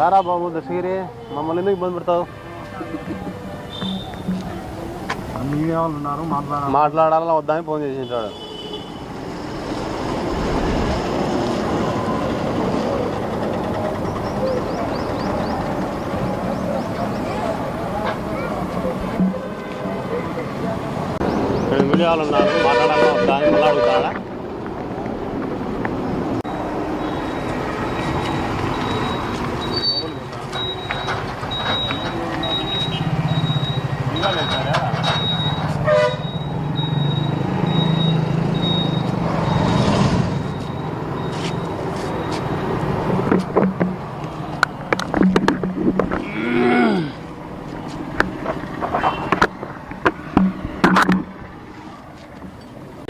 రారా బాబు దశగిరి మమ్మల్ని ఎందుకు ఇబ్బంది పెడతావు మీడియా వాళ్ళు ఉన్నారు మాట్లాడాలి. మాట్లాడాలని వద్దని ఫోన్ చేసి ఉంటాడు ఇక్కడ మీడియా వాళ్ళు ఉన్నారు మాట్లాడాలని వద్దా అని మళ్ళీ అడుగుతాడా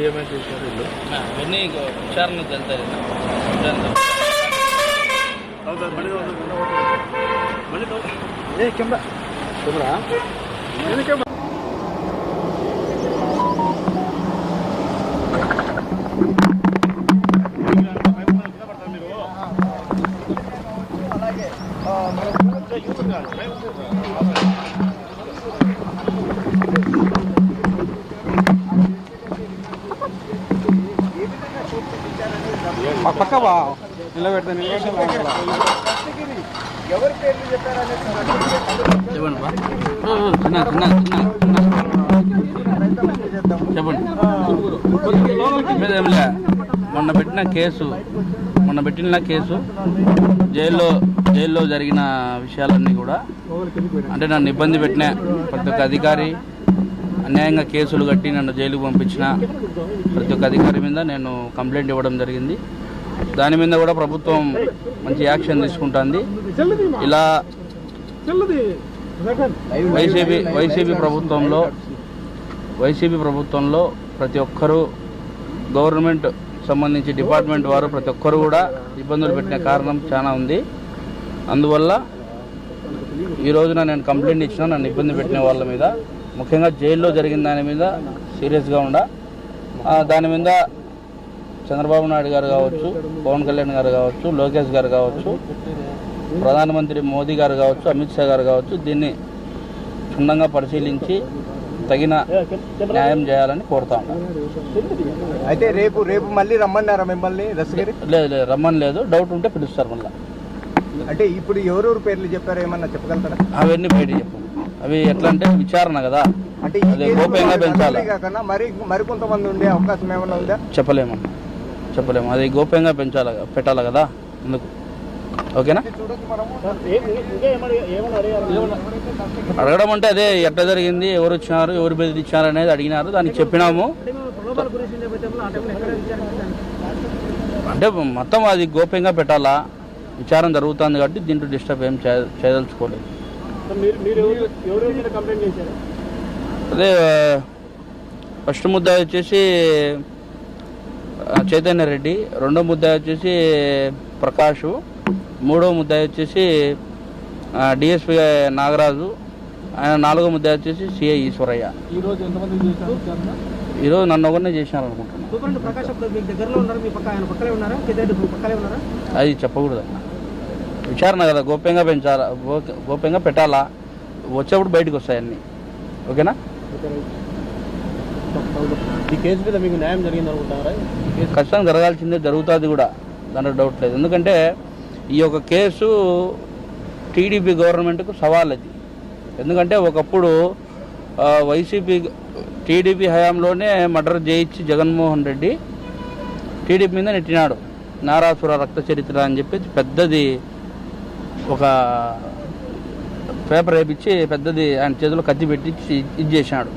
అవన్నీ విచారణకు వెళ్తారు పక్క బా నిలబెడతా నిలబెడతా చెప్పండి బా. చిన్న చిన్న చిన్న చెప్పండి మీద ఏం లే. మొన్న పెట్టిన కేసు మొన్న పెట్టిన కేసు జైల్లో జైల్లో జరిగిన విషయాలన్నీ కూడా అంటే నన్ను ఇబ్బంది పెట్టిన ప్రతి ఒక్క అధికారి అన్యాయంగా కేసులు కట్టి నన్ను జైలుకు పంపించిన ప్రతి ఒక్క అధికారి మీద నేను కంప్లైంట్ ఇవ్వడం జరిగింది. దాని మీద కూడా ప్రభుత్వం మంచి యాక్షన్ తీసుకుంటుంది. ఇలా వైసీపీ వైసీపీ ప్రభుత్వంలో వైసీపీ ప్రభుత్వంలో ప్రతి ఒక్కరూ గవర్నమెంట్ సంబంధించి డిపార్ట్మెంట్ వారు ప్రతి ఒక్కరు కూడా ఇబ్బందులు పెట్టిన కారణం చాలా ఉంది. అందువల్ల ఈ రోజున నేను కంప్లైంట్ ఇచ్చిన నన్ను ఇబ్బంది పెట్టిన వాళ్ళ మీద ముఖ్యంగా జైల్లో జరిగిన దాని మీద సీరియస్గా ఉండ. దాని మీద చంద్రబాబు నాయుడు గారు కావచ్చు పవన్ కళ్యాణ్ గారు కావచ్చు లోకేష్ గారు కావచ్చు ప్రధానమంత్రి మోదీ గారు కావచ్చు అమిత్ షా గారు కావచ్చు దీన్ని క్షుణ్ణంగా పరిశీలించి తగిన న్యాయం చేయాలని కోరుతా అయితే రేపు రేపు మళ్ళీ రమ్మన్నారా మిమ్మల్ని దశగిరి లేదు లేదు రమ్మని లేదు. డౌట్ ఉంటే పిలుస్తారు మళ్ళీ. అంటే ఇప్పుడు ఎవరెవరు పేర్లు చెప్పారో ఏమన్నా చెప్పగలుగుతారా? అవన్నీ బయట చెప్పు. అవి ఎట్లా అంటే విచారణ కదా. అంటే గోప్యంగా పెంచాలి? కాకుండా మరి మరికొంతమంది ఉండే అవకాశం ఏమైనా ఉందా? చెప్పలేమన్నా చెప్పలేము. అది గోప్యంగా పెంచాలి పెట్టాలి కదా? అందుకు ఓకేనా? అడగడం అంటే అదే ఎట్లా జరిగింది ఎవరు వచ్చినారు ఎవరు బెదిరించారు అనేది అడిగినారు దానికి చెప్పినాము. అంటే మొత్తం అది గోప్యంగా పెట్టాలా? విచారం జరుగుతుంది కాబట్టి దీంట్లో డిస్టర్బ్ ఏం చేయ చేయదలుచుకోలేదు. అదే ఫస్ట్ ముద్ద వచ్చేసి చైతన్య రెడ్డి రెండో ముద్ద వచ్చేసి ప్రకాష్ మూడో ముద్ద వచ్చేసి డిఎస్పి నాగరాజు ఆయన నాలుగో ముద్ద వచ్చేసి సిఐ ఈశ్వరయ్య. ఈరోజు నన్ను ఒకరినే చేసినారు అనుకుంటున్నాను అది చెప్పకూడదు. అన్న విచారణ కదా గోప్యంగా పెంచాలా గోప్యంగా పెట్టాలా? వచ్చేప్పుడు బయటకు వస్తాయి అన్నీ. ఓకేనా? ఈ కేసు మీద మీకు న్యాయం జరిగింది అనుకుంటారా ఖచ్చితంగా జరగాల్సిందే జరుగుతుంది కూడా. దాంట్లో డౌట్ లేదు. ఎందుకంటే ఈ యొక్క కేసు టీడీపీ గవర్నమెంట్కు సవాల్ అది ఎందుకంటే ఒకప్పుడు వైసీపీ టీడీపీ హయాంలోనే మర్డర్ చేయించి జగన్మోహన్ రెడ్డి టీడీపీ మీద నెట్టినాడు. నారాసుర రక్త చరిత్ర అని చెప్పి పెద్దది ఒక పేపర్ వేపించి పెద్దది ఆయన చేతిలో కత్తి పెట్టి ఇది చేసినాడు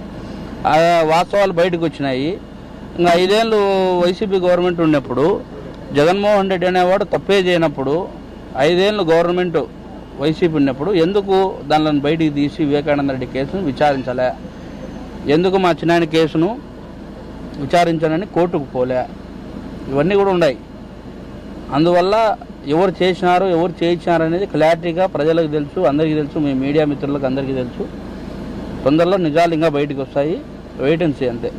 ఆ వాస్తవాలు బయటకు వచ్చినాయి. ఇంకా ఐదేళ్ళు వైసీపీ గవర్నమెంట్ ఉన్నప్పుడు జగన్మోహన్ రెడ్డి అనేవాడు తప్పే చేయనప్పుడు ఐదేళ్ళు గవర్నమెంట్ వైసీపీ ఉన్నప్పుడు ఎందుకు దానిని బయటికి తీసి వివేకానంద రెడ్డి కేసును విచారించలే? ఎందుకు మా చిన్నాయన కేసును విచారించాలని కోర్టుకు పోలే? ఇవన్నీ కూడా ఉన్నాయి. అందువల్ల ఎవరు చేసినారు ఎవరు చేయించినారు అనేది క్లారిటీగా ప్రజలకు తెలుసు అందరికీ తెలుసు మీ మీడియా మిత్రులకు అందరికీ తెలుసు. తొందరలో నిజాలు ఇంకా బయటకు వస్తాయి. వెయిట్ అండ్ సీ అంతే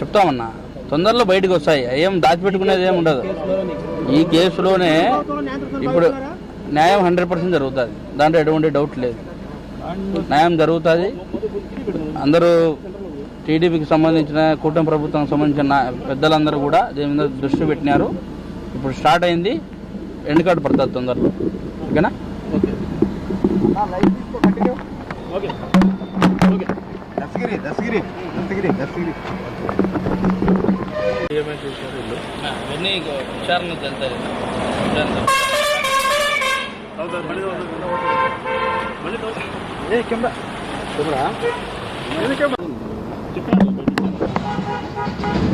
చెప్తామన్నా. తొందరలో బయటకు వస్తాయి. ఏం దాచిపెట్టుకునేది ఏమి ఉండదు. ఈ కేసులోనే ఇప్పుడు న్యాయం హండ్రెడ్ పర్సెంట్ జరుగుతుంది. దాంట్లో ఎటువంటి డౌట్ లేదు. న్యాయం జరుగుతుంది. అందరూ టీడీపీకి సంబంధించిన కూటమి ప్రభుత్వం సంబంధించిన పెద్దలందరూ కూడా దీని మీద దృష్టి పెట్టినారు. ఇప్పుడు స్టార్ట్ అయింది. ఎండ్ కార్డు పడుతుంది తొందరలో. ఓకేనా? దశగిరి దశగిరి దశగిరి దశగిరి ఇవన్నీ విచారణ కెమెరా. కెమెరా. Thank you.